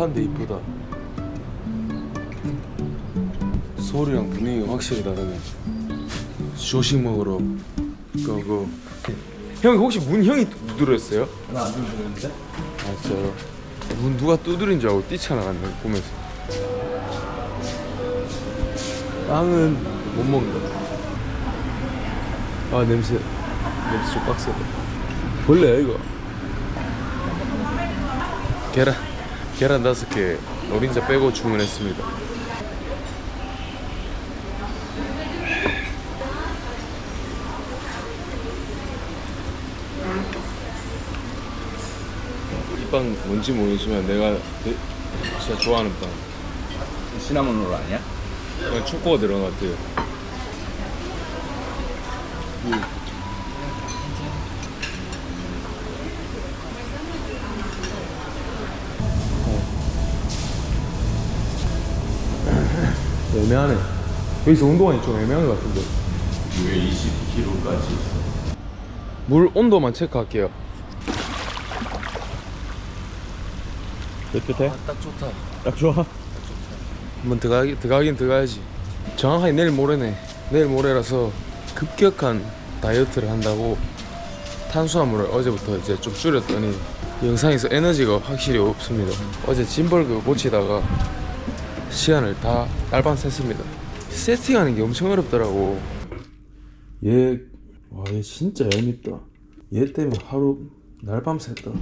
힙한데 이쁘다. 소리랑 분위기가 확실히 다르네. 조식 먹으러 가고. 형 혹시 문 형이 두드렸어요? 나안 들리는데? 아 진짜요? 문 누가 두드린 줄 알고 뛰쳐나갔네 보면서. 빵은 못 먹는다. 아 냄새 냄새 좀 빡세다. 벌레야 이거. 계란 계란 다섯 개 노린자 빼고 주문했습니다. 이 빵 뭔지 모르지만 내가 되- 진짜 좋아하는 빵. 시나몬 롤 아니야? 그냥 초코가 들어간 것 같아요. 애매하네. 여기서 운동하니 좀 애매한 것 같은데. 이게 20kg까지 있어. 물 온도만 체크할게요. 깨끗해? 딱 좋다. 딱 좋아. 한번 들어가기, 들어가긴 들어가야지. 정확하게 내일 모레네. 내일 모레라서 급격한 다이어트를 한다고 탄수화물을 어제부터 이제 좀 줄였더니 영상에서 에너지가 확실히 없습니다. 어제 짐벌그 고치다가 시간을 다 날밤 샜습니다. 세팅하는 게 엄청 어렵더라고. 얘, 와, 얘 진짜 얄밉다. 얘 때문에 하루 날밤 샜다.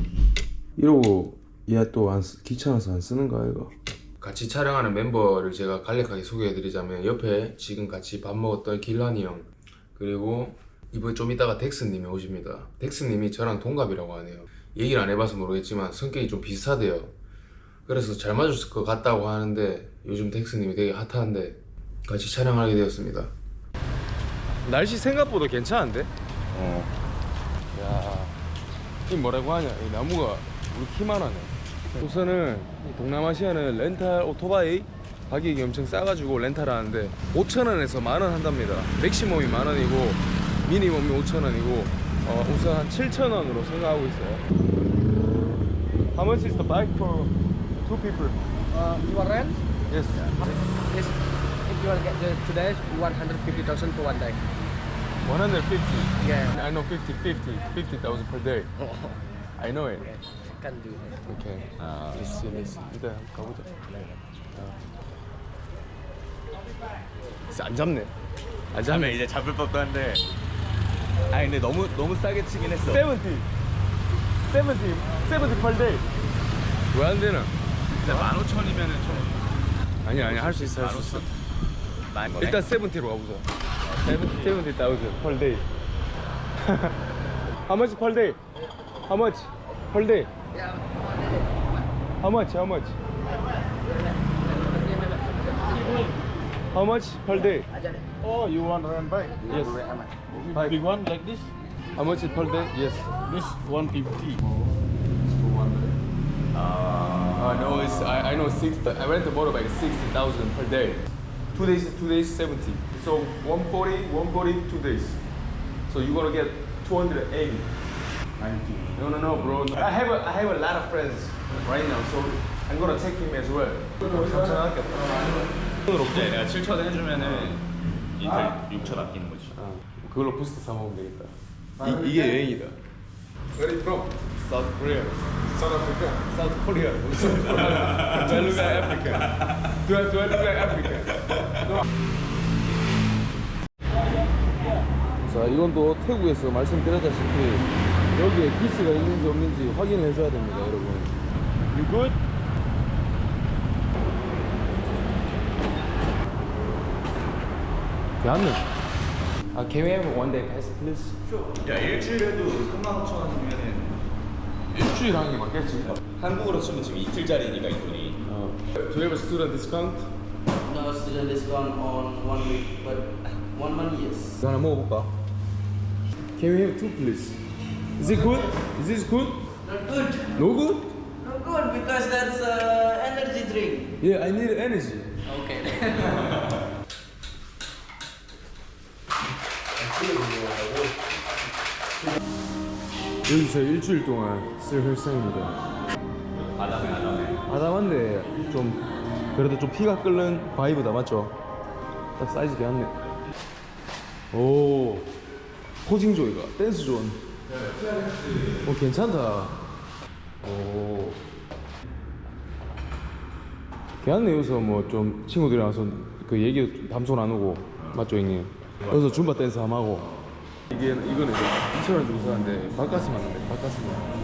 이러고 얘 또 안 귀찮아서 안 쓰는 거야 이거. 같이 촬영하는 멤버를 제가 간략하게 소개해드리자면 옆에 지금 같이 밥 먹었던 길라니 형 그리고 이번 좀 이따가 덱스님이 오십니다. 덱스님이 저랑 동갑이라고 하네요. 얘기를 안 해봐서 모르겠지만 성격이 좀 비슷하대요. 그래서 잘 맞을 것 같다고 하는데 요즘 덱스님이 되게 핫한데 같이 촬영하게 되었습니다. 날씨 생각보다 괜찮은데? 어. 야, 이 뭐라고 하냐? 이 나무가 우리 키만 하네. 우선은 이 동남아시아는 렌탈 오토바이 가격이 엄청 싸가지고 렌탈 하는데 5천 원에서 만 원 한답니다. 맥시멈이 만 원이고 미니멈이 5천 원이고 어, 우선 한 7천 원으로 생각하고 있어요. How much is the bike for two people? Uh, you are rent? Yes. Yes. If you want to get the today, 150,000 for one day. 150. Yeah. I know 50, 50, 50,000 per day. I know it. Okay. Can do that. 오케이. 아. let's see, let's see. 일단 가보자. 어. 안 잡네. 안 잡네. 이제 잡을 법도 한데. 아 근데 너무 너무 싸게 치긴 했어. 70. 70. 70 per day. 왜 안 되나? 근데 15,000이면은 좀 아니 아니 할 수 있어 할 수 있어. 많이 거네. 일단 70로 가보자. 70 70,000 per day. How much per day? How much per day? How much? How much? How much per day? Oh, you want rent bike? Yes. Bike. Big one like this? How much per day? Yes. This 150. Uh, no, it's I, I know six. I rent a motorbike sixty thousand per day. Two days, two days seventy. So 140, 140, two days. So you're gonna get two hundred eighty. 90. No, no, no, bro. I have a, I have a lot of friends right now, so I'm gonna take him as well. 이제 내가 7,000 해주면은 이틀 6,000 아끼는 거지. 어, 그걸로 부스트 사 먹으면 되겠다. 이, 이게 여행이다. Where are you from? South Korea. South Africa. South Korea. do I look like African? Do I, do I look like African? 자, 이건 또 태국에서 말씀드렸다시피 여기에 기스가 있는지 없는지 확인을 해줘야 됩니다, 여러분. You good? 걔안네 아, can we have one day pass, please? 야 일주일에도 35,000원이면은 일주일 하는 게 맞겠지? 한국으로 치면 지금 이틀짜리니까 이 돈이. 어. Do you have a student discount? No student discount on one week, but one month yes. 이거 하나 먹어볼까? Can we have two, please? Is it good? Is this good? Not good. No good? Not good because that's uh, energy drink. Yeah, I need energy. Okay. 여기서 일주일 동안 쓸 혈상입니다. 아담해 아담해. 아담한데 좀 그래도 좀 피가 끓는 바이브다 맞죠? 딱 사이즈 괜찮네 오 포징 조이가 댄스 존. 오 괜찮다. 오. 괜찮네 여기서 뭐 좀 친구들이랑 와서 그 얘기 담소 나누고 맞죠 형님? 여기서 줌바 댄스 함 하고 이게 이거는 이제 2천 원 주고 사는데 바깥으면 하는데 바깥으면.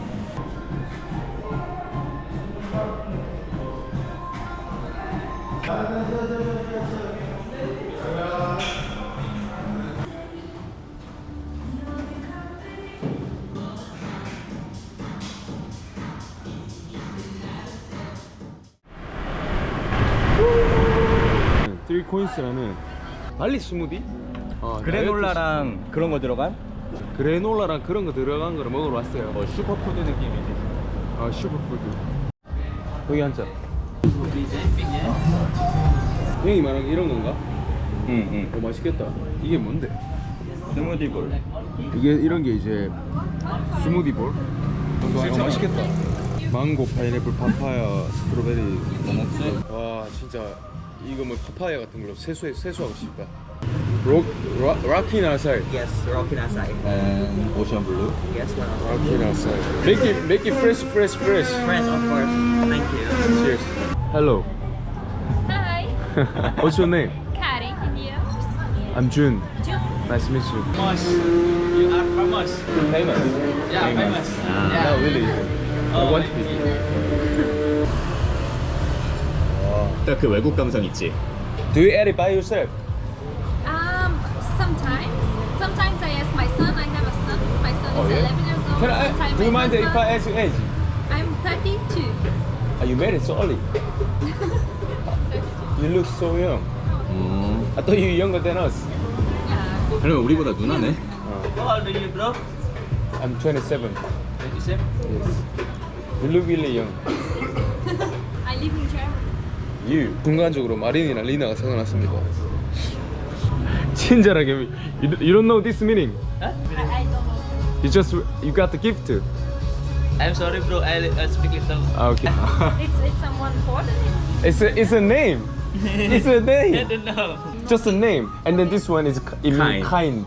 트리 코인스라는 발리 스무디? 어, 그래놀라랑 그런 거 들어간? 그래놀라랑 그런 거 들어간 거를 먹으러 왔어요. 뭐 슈퍼푸드 느낌이지. 아 슈퍼푸드. 여기 앉자. 형이 말한 게 이런 건가? 응, 응. 어 맛있겠다. 이게 뭔데? 스무디 볼. 이게 이런 게 이제 스무디 볼. 어, 맛있겠다. 망고, 파인애플, 파파야, 스트로베리. 뭐 먹지? 와 진짜 이거 뭐 파파야 같은 걸로 세수 세수하고 싶다. 록 라, 락킨 아사이. Yes, rocking outside. And 오션 블루. Yes, one of 락킨 아사이. Make it make it fresh, fresh, fresh. Friends, of course. Thank you. Cheers. Hello. Hi, What's your name? Kari, and you? I'm Jun. June. Nice to meet you. You are famous. Famous. Yeah, famous. Not really. I want to be. 딱 그 외국 감성 있지. Do you edit by yourself? Um, sometimes. Sometimes I ask my son. I have a son. My son Oh, is yeah? 11 years old. Can I? Sometimes Do you mind if I husband- ask your age? I'm 32. Are you married so early? You look so young. 음. I thought you were younger than us. Yeah. 그러면 우리보다 누나네. How old are you, bro? I'm 27. 27. Yes. You look really young. I live in Germany. You. 순간적으로 마린이나 리나가 생각났습니다. 친절하게. You, you don't know this meaning. I, I don't know. You just you got the gift. I'm sorry, bro. I uh, speak little. Ah, okay. It's it's someone important. it's a it's a name. It's a I name. don't know. Just a name. And then this one is it means kind.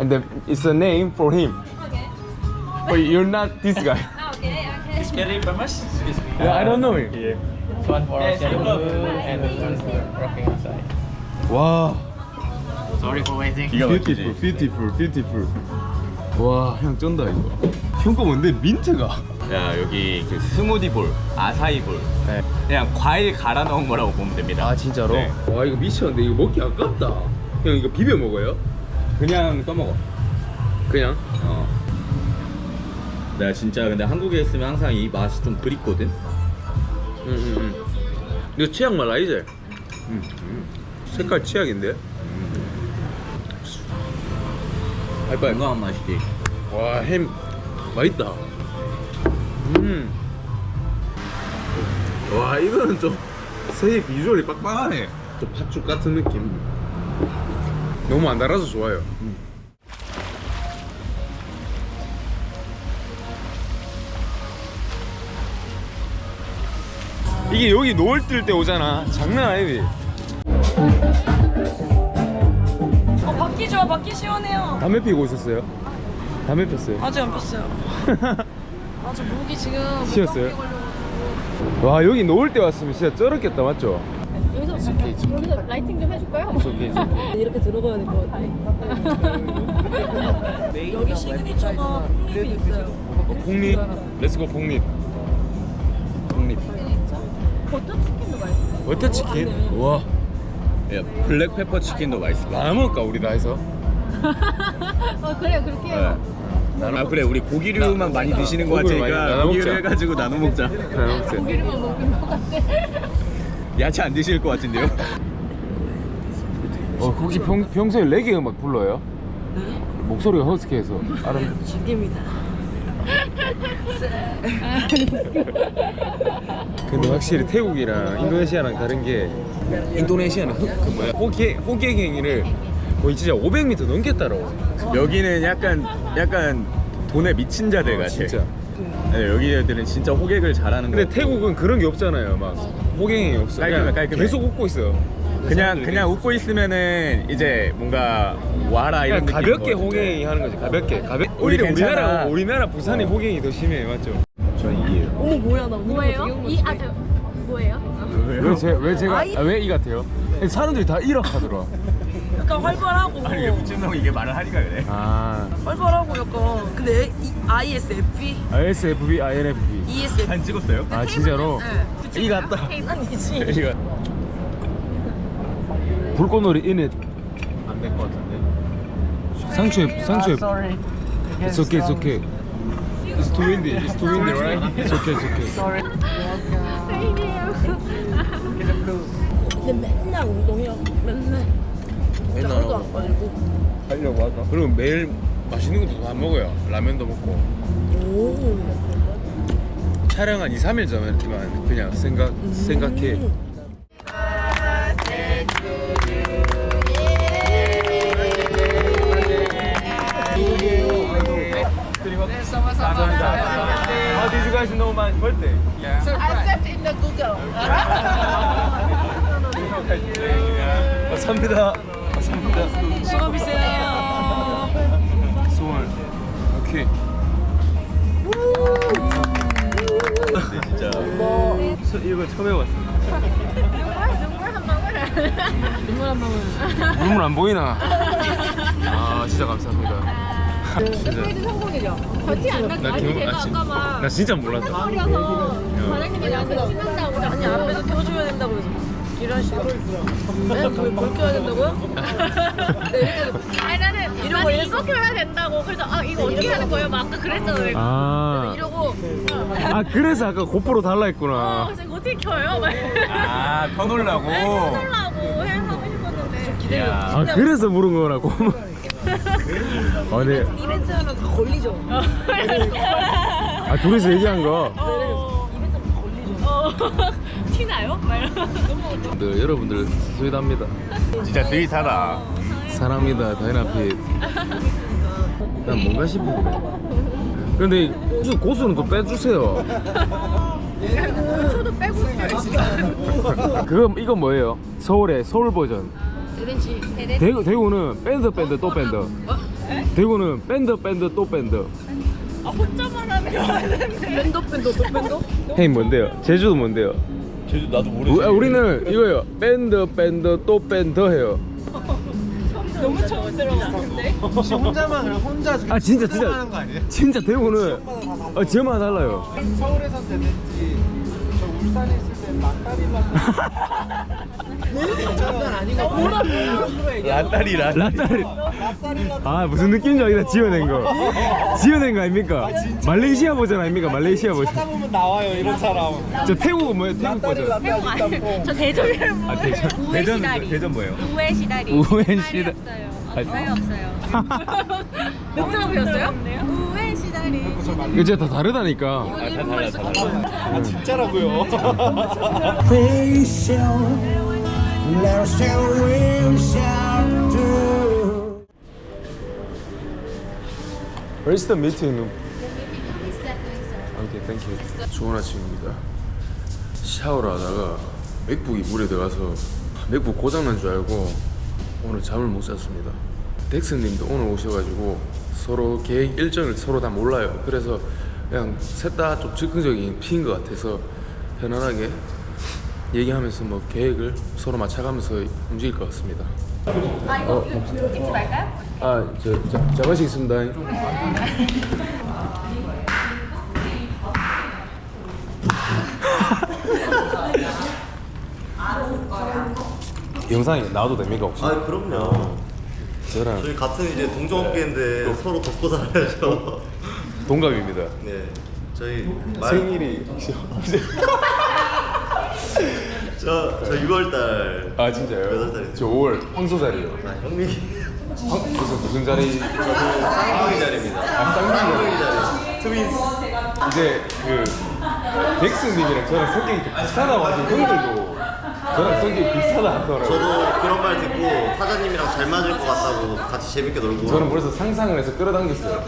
And then it's a name for him. Okay. But you're not this guy. Ah, Okay. Okay. Very famous. Yeah, I don't know him. One for Yes, Ocean hello. Blue and one for rocking outside. 와. Sorry for waiting. 기가 Beautiful, 막히지. beautiful, beautiful. 와, 향 쩐다 이거. 형거 뭔데? 민트가. 야 여기 그 스무디 볼, 아사이 볼. 네. 그냥 과일 갈아 넣은 거라고 보면 됩니다. 아 진짜로? 네. 와 이거 미쳤는데 이거 먹기 아깝다. 형 이거 비벼 먹어요? 그냥 떠먹어. 그냥? 어. 내가 진짜 근데 한국에 있으면 항상 이 맛이 좀 그립거든. 응응응. 음, 이거 치약 말라 이제? 음. 색깔 치약인데? 하이파이. 건강한 맛이지. 와, 햄 맛있다. 음. 와, 이거는 좀 새의 비주얼이 빡빡하네. 좀 팥죽 같은 느낌. 너무 안 달아서 좋아요. 이게 여기 노을 뜰 때 오잖아. 장난 아니지? 바퀴 시원해요. 담배 피고 있었어요? 담배 폈어요. 아직 안 폈어요. 아주 목이 지금 쉬었어요? 와 여기 노을 때 왔으면 진짜 쩔었겠다 맞죠? 여기서 여기서 라이팅 좀 해줄까요? 이렇게 들어가야 될 것 같아. 여기 시그니처가 폭립이 있어요. 어, 폭립 렛츠고 폭립 폭립 버터 치킨도 맛있어요. 버터치킨? 와 야, 블랙페퍼 치킨도 맛있어. 나눠 먹을까 우리 다 해서? 어 그래요, 그렇게 해요. 아 그래 우리 고기류만 많이 드시는 거 고기를 많이 같으니까 나눠 고기를 먹자. 해가지고 나눠 먹자. 고기를만 먹는 것 같아. 야채 안 드실 것 같은데요? 어 혹시 평, 평소에 레게 음악 불러요? 목소리가 허스키해서 아름 죽입니다. 근데 확실히 태국이랑 인도네시아랑 다른 게 인도네시아는 흑, 그 뭐야 호객 호객 행위를 거의 진짜 500m 넘게 따라와 여기는 약간 약간 돈에 미친 자들 같아. 진짜 네, 여기 애들은 진짜 호객을 잘하는 거. 근데 태국은 그런 게 없잖아요. 막 호갱이 없어. 깔끔해, 그냥 깔끔해. 계속 웃고 있어요. 그냥 그냥 웃고 있으면은 이제 뭔가 와라 이런 그냥 느낌. 가볍게 호갱이 하는 거지. 가볍게. 가볍. 우리 오히려 괜찮아. 우리나라 우리나라 부산의 호갱이 더 심해, 맞죠? 저는 이해요. 어머 뭐야 나 뭐예요? 이 아, 저 뭐예요? 왜, 제, 왜 제가 아, 왜 이 같아요? 사람들이 다 이렇게 하더라. 약간 활발하고 아니 왜 붙임나고 이게 말을 하니까 그래? 아, 활발하고 약간 근데 이- ISFP ISFP, INFP. ESFP 안 찍었어요? 아 진짜로? 네. 이 같다. 아니지 이거 불꽃놀이 인it 안될 것 같은데. 상추에 상추에. It's okay, it's okay. It's too windy. It's too windy, right? It's okay, it's okay. 근데 맨날 운동해요 맨날 진짜 하루도 안 빠지고 하려고 하다. 그리고 매일 맛있는 것도 안 먹어요. 라면도 먹고. 오 촬영 한 2, 3일 전에만 그냥 생각 생각해. How did you guys know my birthday? 감사합니다. 감사합니다. 수고하세요 소원. 오케이. 근데 진짜 저 이거 처음 해봤어. 눈물 한 방울 눈물 안 보이나? 아 진짜 감사합니다. 진짜. 성공이죠. 버티 안 나고 나 아니 기억- 제가 아, 진- 아까 막 나 진짜 몰랐다. 어려서 과장님이 나한테 신난다고 아니 앞에서 켜줘야 된다고 그래서 이런 식으로 네? 뭘 켜야 된다고요? 네 이렇게 아니 나는 이런 거 이렇게 해야 된다고 그래서 아 이거 어떻게 하는 거예요? 막 아까 그랬잖아요. 아, 이러고 아 그래서 아까 고프로 달라 어, 했구나. 그래서 이거 어떻게 켜요? 막 아 켜놓으려고. 해달라고 해 하고 싶었는데. 아 그래서 물은 거라고. 아 네. 이벤트 하면 다 걸리죠 아 둘이서 얘기한 거. 어. 어. 막 이러면서. 네, 여러분들 스윗합니다. 진짜 스윗하다. 사랑합니다 다이나핏. 난 뭔가 싶은데. 근데 고수 고수는 또 빼주세요. 저도 빼고 있어요. 그거 이거 뭐예요? 서울의 서울 버전. 대댄지 대구 대구는 밴드 밴드 또 밴드. 대구는 밴드 밴드 또 밴드. 아, 혼자 말하는 거 같은데. 밴더 밴더 또 밴더? 헤이 뭔데요? 제주도 뭔데요? 제주 나도 모르지. 우, 아, 우리는 이거요. 밴드 밴드 또 밴드 해요. 너무 처음 들어봤는데. 혹시 혼자만 그냥 혼자 지금 아 진짜 진짜 하는 거 아니에요? 진짜 대구는 어, 지역마다 달라요. 서울에선 됐는지 저 울산에 있을 때 락다리만 장난 아니고 란다리 란. 라따리. 아 무슨 느낌인지 알겠다. 지어낸 거. 지어낸 거 아닙니까? 말레이시아 버전 아닙니까? 말레이시아 버전. 찾아보면 나와요 이런 사람 저 태국은 뭐예요? 태국 버전. 태국 아니에요. 저 대전을 뭐. 아 대전. 대전 시다리. 대전 뭐예요? 우회 시다리. 우회 말이 시다- 없어요. 아, 왜 없어요? 못 들어보셨어요? 진짜 다 다르다니까. 아, 다 달라 다 달라. 아 진짜라고요 Where's the meeting? 오케이, 땡큐. 좋은 아침입니다. 샤워를 하다가 맥북이 물에 들어가서 맥북 고장난 줄 알고 오늘 잠을 못 잤습니다. 덱스님도 오늘 오셔가지고 서로 계획 일정을 서로 다 몰라요. 그래서 그냥 셋 다 좀 즉흥적인 피인 것 같아서 편안하게 얘기하면서 뭐 계획을 서로 맞춰가면서 움직일 것 같습니다. 아 이거 찍지 말까요? 아, 저, 자, 자마시겠습니다. 영상에 나와도 됩니까 혹시? 아 그럼요. 저랑 저희 같은 이제 동종업계인데 서로 돕고 살아야죠. 동갑입니다. 네. 저희 말- 생일이 저, 저 6월달 아 진짜요? 몇월 달이세요? 저 5월 황소자리요. 아, 형님 황 무슨 무슨 자리? 쌍둥이 자리입니다. 아 쌍둥이 자리. 자리. 트윈스. 이제 그 덱스님이랑 저랑 성격이 좀 비슷하다고 하신 형들도 저랑 성격이 비슷하다 하더라고요. 저도 그런 말 듣고 타자님이랑 잘 맞을 것 같다고 같이 재밌게 놀고 저는 벌써 상상을 해서 끌어당겼어요.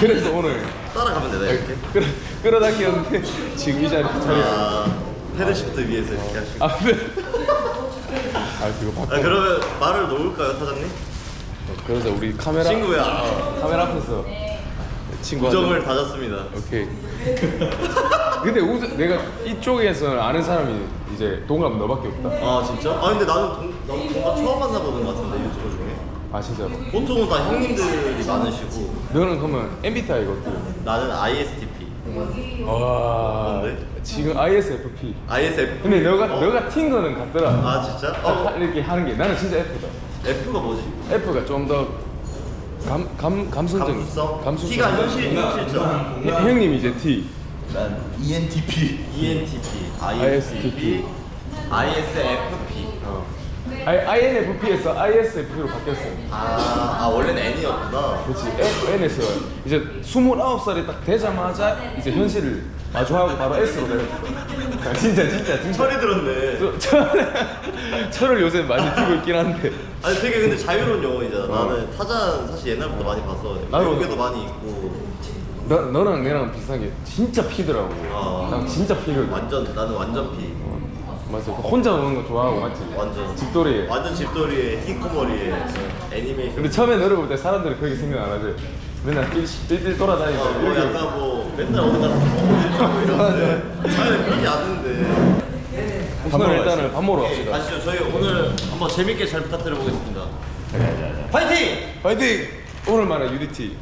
그래서 오늘 따라가면 되나 이렇게? 끌어, 끌어당겼는데 지금 이 자리에 자리. 아 헤드시프트 위에서 이렇게 하시고 아, 네. 아 그거 아, 바꿔. 그러면 말을 놓을까요 타자님? 그래서 우리 카메라 친구야. 어, 카메라 앞에서 친구 우정을 다졌습니다 오케이. 근데 우선 내가 이쪽에서 아는 사람이 이제 동갑 너밖에 없다. 아 진짜? 아 근데 나는 동, 나는 동갑 처음 만나보는 것 같은데 유튜버 중에 아 진짜로. 보통은 다 형님들이 많으시고 너는 그러면 MBTI거든. 나는 ISTP 와. 뭔데? 지금 ISFP. ISF 근데 너가 어? 너가 튄 거는 같더라. 아 진짜? 어 이렇게 하는 게 나는 진짜 F다. F가 뭐지? F가 좀더 감, 감, 감성적 감수성? 감수성. T가 현실, 현실적 형- 형님 이제 T. 난 ENTP ENTP ISTP. ISFP 어. I, INFP에서 ISFP로 바뀌었어요. 아, 아 원래는 N이었구나 그렇지. N, N에서 이제 29살이 딱 되자마자 이제 현실을 마주하고 바로 S로 내렸어. 아, 진짜 진짜 진짜. 철이 들었네 저, 철, 철을 요새 많이 띄고 있긴 한데. 아니 되게 근데 자유로운 영혼이잖아 어. 나는 타잔 사실 옛날부터 많이 봤어 나도. 외국에도 많이 있고 너, 너랑 내랑 비슷한 게 진짜 피더라고. 아. 난 진짜 피거든. 완전 나는 완전 피 맞아. 혼자 노는 거 좋아하고 맞지? 완전 집돌이. 완전 집돌이에 히코머리에 애니메이션 근데 처음에 너를 볼때 사람들이 그렇게 생각 안 하지. 맨날 삘- 삘삘 돌아다니고 어, 뭐 이렇게. 약간 뭐 맨날 어디 가서 뭐 이러는데 아니 그러지 않는데 우선 일단은 밥 먹으러 갑시다. 가시죠 저희 오늘 한번 재밌게 잘 부탁드려 보겠습니다 파이팅! 파이팅! 오늘만의 UDT.